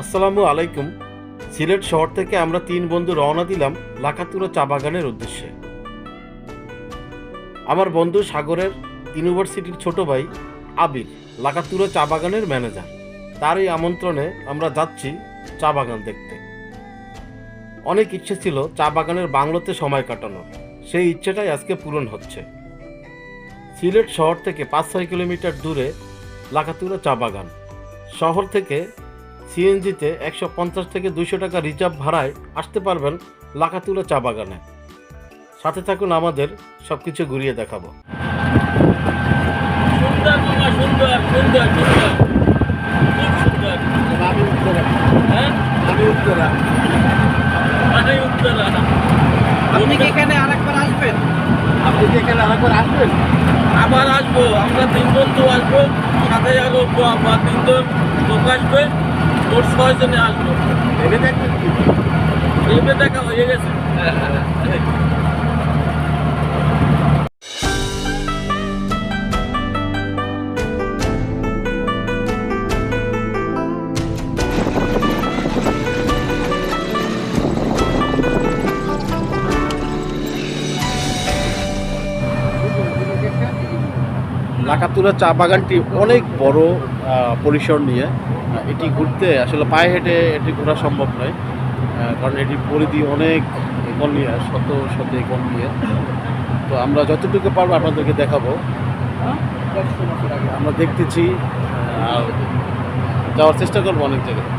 আসসালামু আলাইকুম। সিলেট শহর থেকে আমরা তিন বন্ধু রওনা দিলাম লাকাতুরা চা বাগানের উদ্দেশ্যে। আমার বন্ধু সাগরের ইউনিভার্সিটির ছোট ভাই আবির, লাকাতুরা চা বাগানের ম্যানেজার। তারই আমন্ত্রণে আমরা যাচ্ছি চা বাগান দেখতে। অনেক ইচ্ছে ছিল চা বাগানের বাংলোতে সময় কাটানোর। সেই ইচ্ছেটাই আজকে পূরণ হচ্ছে। সিলেট শহর থেকে পাঁচ ছয় কিলোমিটার দূরে লাকাতুরা চা বাগান। শহর থেকে সিএনজিতে একশো পঞ্চাশ থেকে দুইশো টাকা রিজার্ভ ভাড়ায় আসতে পারবেন লাকাতুলা চা বাগানে। সাথে থাকুন আমাদের সব কিছু ঘুরিয়ে দেখাবো। সুন্দর মামা সুন্দর সুন্দর সুন্দর। খুব সুন্দর। উত্তরা। আপনি কি এখানে আরেকবার আসবেন? আপনি কি এখানে আরেকবার আসবেন? আবার আসব। আমরা তিন বন্ধু আসব সাথে আরও তিনজন লোক আসবে। মোট ছয় জনে আসব ভেবে দেখবেন ভেবে দেখা হয়ে গেছে। লাকাতুরা চা বাগানটি অনেক বড় পরিসর নিয়ে এটি ঘুরতে আসলে পায়ে হেঁটে এটি ঘোরা সম্ভব নয় কারণ এটি পরিধি অনেক একর নিয়ে, শত শত একর নিয়ে। তো আমরা যতটুকু পারব আপনাদেরকে দেখাবো। আমরা দেখতেছি আর যাওয়ার চেষ্টা করব অনেক জায়গায়।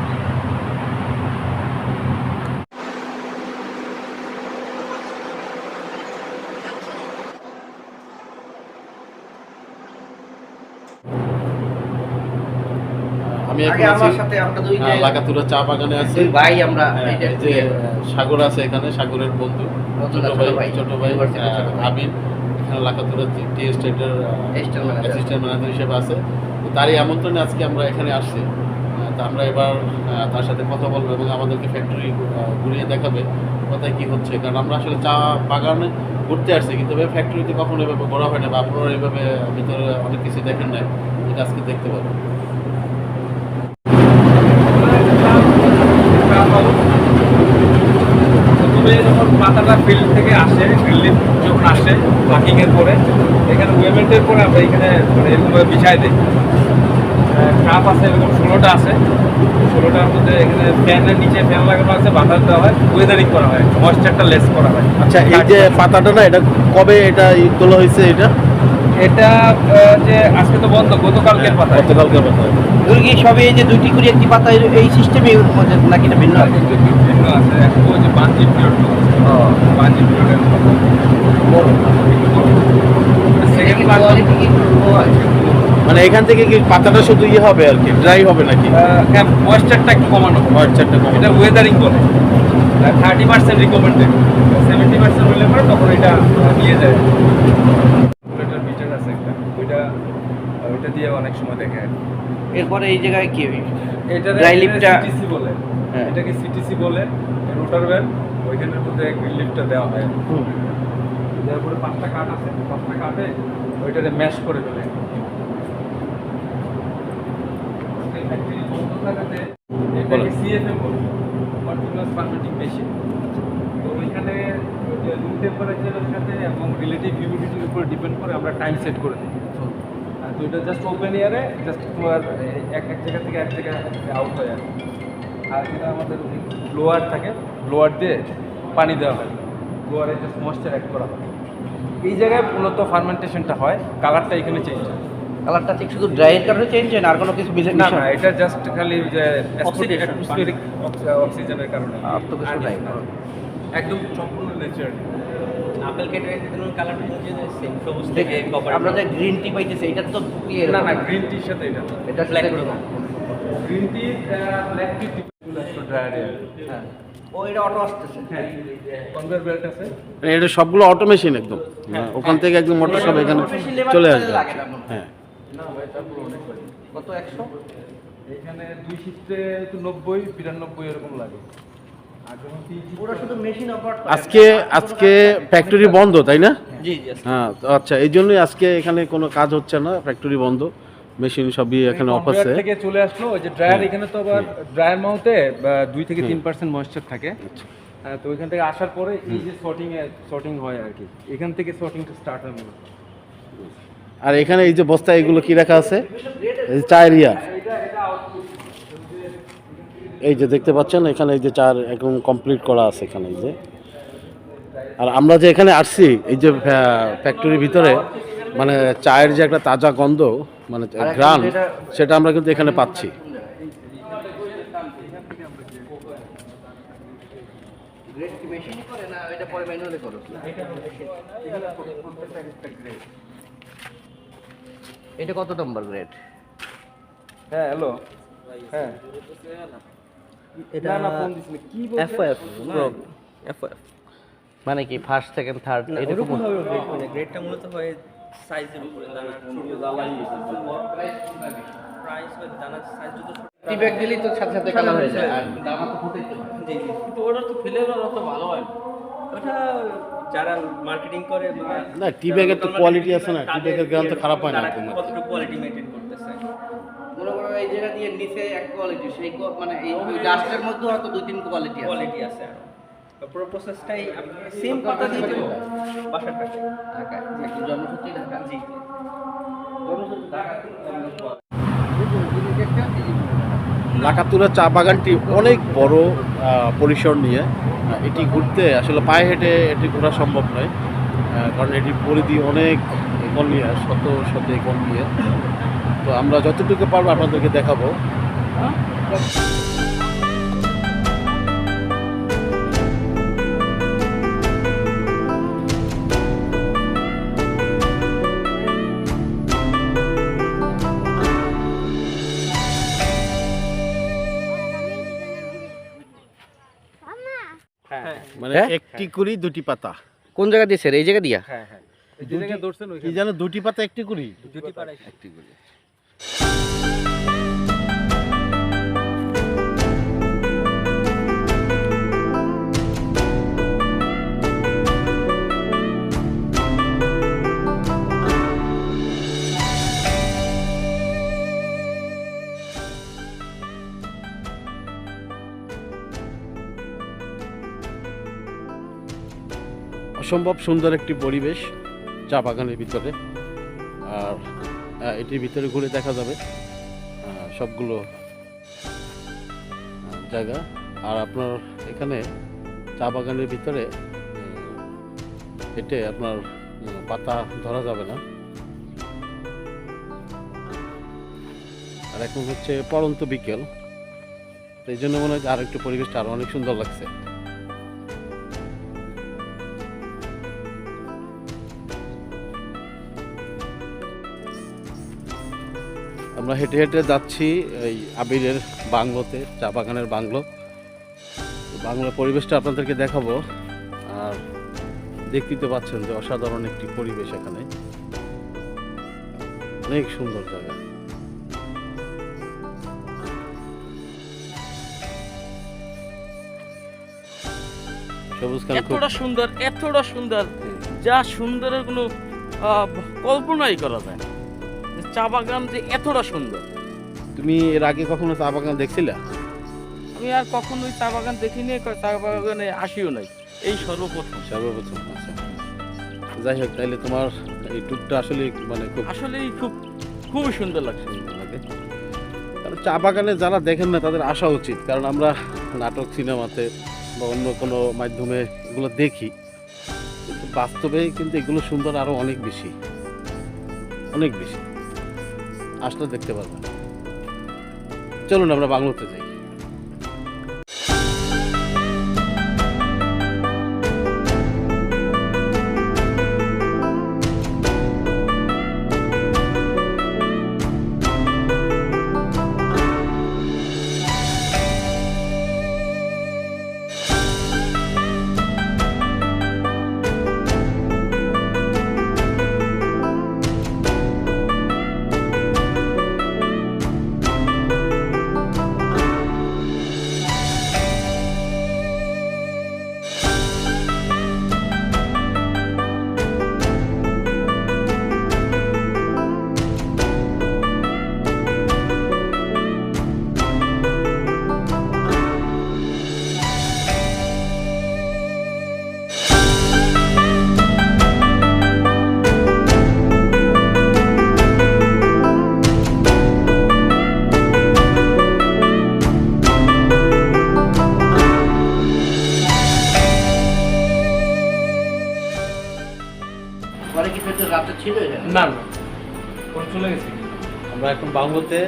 আমি এখন আছি। আহ, লাকাতুরা চা বাগানে আছি। ভাই আমরা হ্যাঁ, যে সাগর আছে এখানে সাগরের বন্ধু। ছোট ভাই ছোট ভাই। আবির এখানে Lakatura tea manager। Assistant manager হিসেবে আছে। তারই আমন্ত্রণে আজকে আমরা এখানে আসছি। তো আমরা এবার তার সাথে কথা বলব এবং আমাদেরকে ফ্যাক্টরি ঘুরিয়ে দেখাবে কোথায় কি হচ্ছে। কারণ আমরা আসলে চা বাগানে ঘুরতে আসছি কিন্তু এভাবে ফ্যাক্টরিতে কখনো এভাবে ঘোরা হয় না বা আপনারা এভাবে ভিতরে অনেক কিছু দেখেন নাই। এটা আজকে দেখতে পাবেন যখন ফিল্ড থেকে আসে ফিল্ড যখন আসে পাকিংয়ের পরে এখানে ওয়েমেন্টের পরে আমরা এখানে মানে এরকমভাবে বিছাই দিই। কাপ আছে এরকম ষোলোটা আছে। ষোলোটার মধ্যে এখানে ফ্যানের নিচে ফ্যান লাগানো আছে বাতাস দেওয়া হয় ওয়েদারিং করা হয় ময়েশ্চারটা লেস করা হয়। আচ্ছা এই যে পাতাটা না এটা কবে এটা তোলা হয়েছে এটা? এটা যে আজকে তো বন্ধ গতকালকের পাতা। গতকালকে পাতা। দুর্গি সবে এই যে দুটি করে একটি পাতা এই- এই সিস্টেমে নাকি এটা ভিন্ন? আছে ভিন্ন আছে। যে বাঞ্জি পিরিয়ড মানে এখান থেকে কি পাতাটা শুধু ইয়ে হবে আর কি? ড্রাই হবে নাকি? হ্যাঁ ময়েশ্চারটা একটু কমানো ময়েশ্চারটা কম এটা ওয়েদারিং বলে। Thirty percent recommended seventy percent হলে পরে তখন এটা নিয়ে যায় বুলেটের মিটার আছে একটা। ওইটা ওইটা দিয়ে অনেক সময় দেখে এরপরে এই জায়গায় কি? এটা Dry lift-টা- সিটিসি বলে। হ্যাঁ। এটাকে সিটিসি বলে রোটার ভ্যান ওইখানের মধ্যে গ্রিল লিফটটা দেওয়া হয়। দেওয়ার পরে পাঁচটা কাঠ আছে পাঁচটা কাঠে ওইটাতে ম্যাশ করে ফেলে। সিএফএম বলে কন্টিনিউয়াস ফার্মেটিং মেশিন তো ওইখানে রুম টেম্পারেচারের সাথে এবং রিলেটিভ হিউমিডিটির উপর ডিপেন্ড করে আমরা টাইম সেট করে দিই। আর তো এটা জাস্ট ওপেন এয়ারে জাস্ট তোমার এক এক জায়গা থেকে এক জায়গায় আউট হয়ে আসে আর যেটা আমাদের ব্লোয়ার থাকে ব্লোয়ার দিয়ে পানি দেওয়া হয়। ব্লোয়ারে জাস্ট ময়েশ্চার অ্যাড করা হয়। এই জায়গায় মূলত ফার্মেন্টেশনটা হয় কালারটা এখানে চেঞ্জ হয়। কালারটা ঠিক শুধু ড্রাইয়ের কারণে চেঞ্জ হয় না আর কোনো কিছু মিশে না না এটা জাস্ট খালি যে অ্যাটমসফিয়ারিক অক্সিজেনের কারণে। আর তো কিছু নাই। একদম সম্পূর্ণ নেচার আপেল কেটে কালার সেম সবুজ থেকে আমরা যে গ্রিন টি পাইতেছি এটা তো না না গ্রিন টির সাথে এটা এটা করে গ্রিন টি ব্ল্যাক টি হ্যাঁ। অটো হ্যাঁ। কনভেয়ার বেল্ট আছে। মানে এটা সবগুলো অটোমেশন একদম। হ্যাঁ, ওখান থেকে একদম মোটর সব এখানে চলে আসবে। মনে হয়। কত একশো? এখানে দুই শিফটে তো নব্বই বিরানব্বই এরকম লাগে। মেশিন আজকে আজকে ফ্যাক্টরি বন্ধ তাই না? হ্যাঁ আচ্ছা এই জন্যই আজকে এখানে কোনো কাজ হচ্ছে না ফ্যাক্টরি বন্ধ। মেশিন সবই এখানে অফ আছে থেকে চলে আসলো ওই যে ড্রায়ার এখানে তো আবার ড্রায়ার মাউথে দুই থেকে তিন পার্সেন্ট ময়েশ্চার থাকে। হ্যাঁ, তো ওইখান থেকে আসার পরে এই যে সর্টিং সর্টিং হয় আর কি। এখান থেকে সর্টিংটা স্টার্ট হয় মূলত। আর এখানে এই যে বস্তা এগুলো কি রাখা আছে? এই যে চায়ের ইয়া। এই যে দেখতে পাচ্ছেন এখানে এই যে চার একদম কমপ্লিট করা আছে এখানে এই যে। আর আমরা যে এখানে আসছি এই যে ফ্যাক্টরির ভিতরে মানে চায়ের যে একটা তাজা গন্ধ মানে গ্রান সেটা আমরা কিন্তু এখানে পাচ্ছি। গ্রেড কি মেশিনই করে না এটা পরে ম্যানুয়ালি করো এটা কত নম্বর গ্রেড? হ্যাঁ হ্যালো হ্যাঁ। এটা না না ফোন দিছিল কি বলছে এফএফ এফএফ মানে কি ফার্স্ট সেকেন্ড থার্ড এরকম? মানে গ্রেডটা মূলত হয় সাইজের উপরে দানা প্রাইস হয় দানার সাইজ যত ছোট। টি ব্যাগ দিলেই তো সাথে সাথে কালার হয়ে যায়। আর দামা তো ফুটাইতে জি জি। কিন্তু ওটা তো ফেলে অত ভালো হয় ওটা যারা মার্কেটিং করে না, এর তো quality আছে না, tea bag গ্রাম তো খারাপ হয় না কতটুকু কোয়ালিটি মেনটেন করতেছে। মনে করো এই জায়গা দিয়ে নিচে এক কোয়ালিটি সেই কো- মানে এই ডাস্টের মধ্যে হয়তো দুই তিন কোয়ালিটি আছে। কোয়ালিটি আছে আর। পুরো প্রসেসটাই সেম পাতা দিয়ে দেবো বাসার কাছে ঢাকা। জন্মসূত্রে ঢাকা জি লাকাতুরা চা বাগানটি অনেক বড় পরিসর নিয়ে। এটি ঘুরতে আসলে পায়ে হেঁটে এটি ঘোরা সম্ভব নয়। কারণ এটি পরিধি অনেক একর নিয়ে শত শত একর নিয়ে। তো আমরা যতটুকু পারব আপনাদেরকে দেখাবো। মানে হ্যাঁ? একটি কুড়ি দুটি পাতা। কোন জায়গা দিয়েছে এই জায়গা দিয়া? হ্যাঁ হ্যাঁ। এই যে জায়গায় ধরছেন কি ওইখানে জানো দুটি পাতা একটি কুড়ি। দুটি পাড়ায় একটি কুড়ি। অসম্ভব সুন্দর একটি পরিবেশ চা বাগানের ভিতরে। আর এটির ভিতরে ঘুরে দেখা যাবে সবগুলো জায়গা। আর আপনার এখানে চা বাগানের ভিতরে হেঁটে আপনার পাতা ধরা যাবে না। আর এখন হচ্ছে পরন্ত বিকেল। এই জন্য মনে হয় আর একটু পরিবেশটা আরও অনেক সুন্দর লাগছে। আমরা হেঁটে হেঁটে যাচ্ছি এই আবিরের বাংলোতে, চা বাগানের বাংলো। বাংলোর পরিবেশটা আপনাদেরকে দেখাবো। আর দেখতে পাচ্ছেন যে অসাধারণ একটি পরিবেশ এখানে। অনেক সুন্দর জায়গা। এতটা সুন্দর এতটা সুন্দর। যা সুন্দরের কোনো কল্পনাই করা যায় চা বাগান যে এতটা সুন্দর। তুমি এর আগে কখনো চা বাগান দেখছিলে? আমি আর কখনোই চা বাগান দেখিনি চা বাগানে আসিও নাই। এই সর্বপ্রথম। সর্বপ্রথম আচ্ছা। যাই হোক তাইলে তোমার এই ট্যুরটা আসলে মানে খুব আসলেই খুব খুবই সুন্দর লাগছে। লাগে। কারণ চা বাগানে যারা দেখেন না তাদের আসা উচিত। কারণ আমরা নাটক সিনেমাতে বা অন্য কোনো মাধ্যমে এগুলো দেখি। কিন্তু বাস্তবে কিন্তু এগুলো সুন্দর আরও অনেক বেশি। অনেক বেশি। আসলে দেখতে পারবেন চলুন আমরা বাংলোতে যাই। আমরা এখন বাংলোতে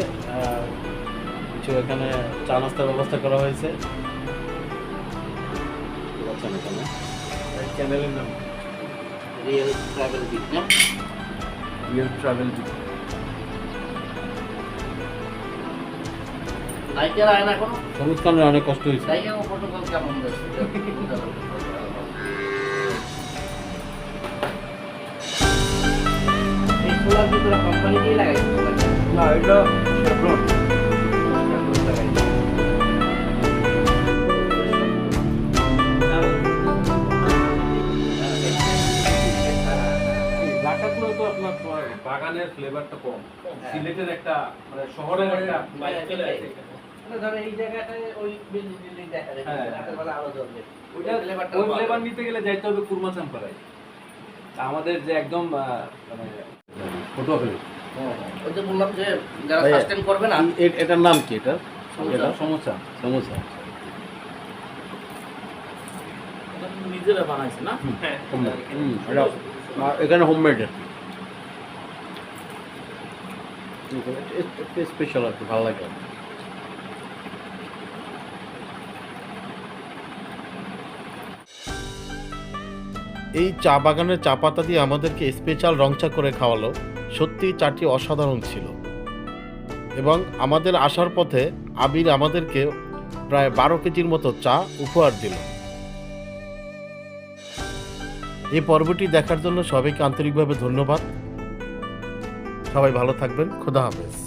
কিছু এখানে চা নাস্তার ব্যবস্থা করা হয়েছে। চ্যানেলের নাম রিয়েল ট্রাভেল বিট না? রিয়েল ট্রাভেল নাইকের আয় কোনো সবুজ অনেক কষ্ট হয়েছে। নাইকের প্রোটোকল কেমন ভিতরে দিয়ে লাগাইছে না এটা শেভরন আপনার বাগানের ফ্লেভারটা কম সিলেটের একটা মানে শহরের একটা চলে আসে ধরো এই জায়গাটায় ওই বিল্ডিং দেখা যায়। রাতের বেলা আলো জ্বলবে ওইটা ওই ফ্লেভার নিতে গেলে যাইতে হবে কুরমা চাম্পারায়। আমাদের যে একদম মানে ফটো ওই যে বললাম যে যারা সাস্টেন করবে না এ- এ- এটার নাম কি এটা? সমোসা। এটা? সমস্যা। সমোসা নিজেরা বানাইছে না? এখানে হোমমেড স্পেশাল আর কি ভালো লাগে। এই চা বাগানের চা পাতা দিয়ে আমাদেরকে স্পেশাল রং চা করে খাওয়ালো। সত্যি চাটি অসাধারণ ছিল। এবং আমাদের আসার পথে আবির আমাদেরকে প্রায় বারো কেজির মতো চা উপহার দিল। এই পর্বটি দেখার জন্য সবাইকে আন্তরিকভাবে ধন্যবাদ। সবাই ভালো থাকবেন। খোদা হাফেজ।